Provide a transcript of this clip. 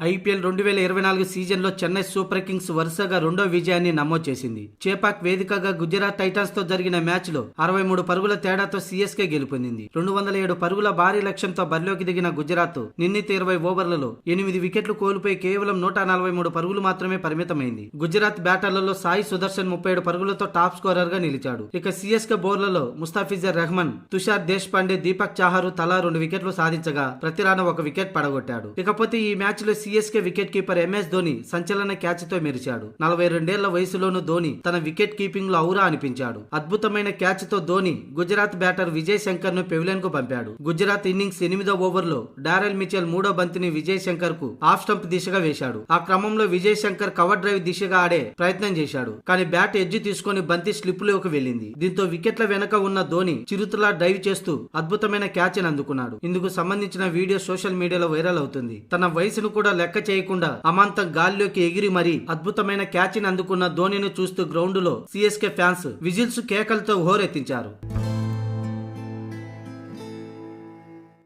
IPL రెండు వేల ఇరవై నాలుగు సీజన్లో చెన్నై సూపర్ కింగ్స్ వరుసగా రెండో విజయాన్ని నమోదు చేసింది. చేపాక్ వేదికగా గుజరాత్ టైటాన్స్తో జరిగిన మ్యాచ్లో అరవై మూడు పరుగుల తేడాతో సీఎస్కే గెలుపొందింది. రెండు వందల ఏడు పరుగుల భారీ లక్ష్యంతో బరిలోకి దిగిన గుజరాత్ నిర్ణీత ఇరవై ఓవర్లలో ఎనిమిది వికెట్లు కోల్పోయి కేవలం నూట నలభై మూడు పరుగులు మాత్రమే పరిమితమైంది. గుజరాత్ బ్యాటర్లలో సాయి సుదర్శన్ ముప్పై ఏడు పరుగులతో టాప్ స్కోరర్గా నిలిచాడు. ఇక సీఎస్కే బౌలర్లలో ముస్తాఫిజర్ రెహమాన్ తుషార్ దేశ్ పాండే దీపక్ చాహారు తలా రెండు వికెట్లు సాధించగా ప్రతిరాన ఒక వికెట్ పడగొట్టాడు. ఇకపోతే ఈ మ్యాచ్లో CSK wicket keeper MS Dhoni సంచలన క్యాచ్తో మెరిచాడు నలభై రెండేళ్ళ వయసులోనూ ధోని తన వికెట్ కీపింగ్లో ఔరా అనిపించాడు. అద్భుతమైన క్యాచ్తో ధోని గుజరాత్ బ్యాటర్ విజయ్ శంకర్ను పెవిలియన్కు పంపాడు. గుజరాత్ ఇన్నింగ్స్ ఎనిమిదో ఓవర్లో డారెల్ మిచెల్ మూడో బంతిని విజయ్ శంకర్కు ఆఫ్ స్టంప్ దిశగా వేశాడు. ఆ క్రమంలో విజయ్ శంకర్ కవర్ డ్రైవ్ దిశగా ఆడే ప్రయత్నం చేశాడు. కానీ బ్యాట్ ఎడ్జ్ తీసుకొని బంతి స్లిప్లోకి వెళ్ళింది. దీంతో వికెట్ల వెనక ఉన్న ధోని చిరుతలా డ్రైవ్ చేస్తూ అద్భుతమైన క్యాచ్ అందుకున్నాడు. ఇందుకు సంబంధించిన వీడియో సోషల్ మీడియాలో వైరల్ అవుతుంది. తన వయసును కూడా లెక్క చేయకుండా అమాంతం గాల్లోకి ఎగిరి మరీ అద్భుతమైన క్యాచ్ అందుకున్న ధోనిని చూస్తూ గ్రౌండ్లో సిఎస్కే ఫ్యాన్స్ విజిల్స్ కేకలతో హోరెత్తించారు.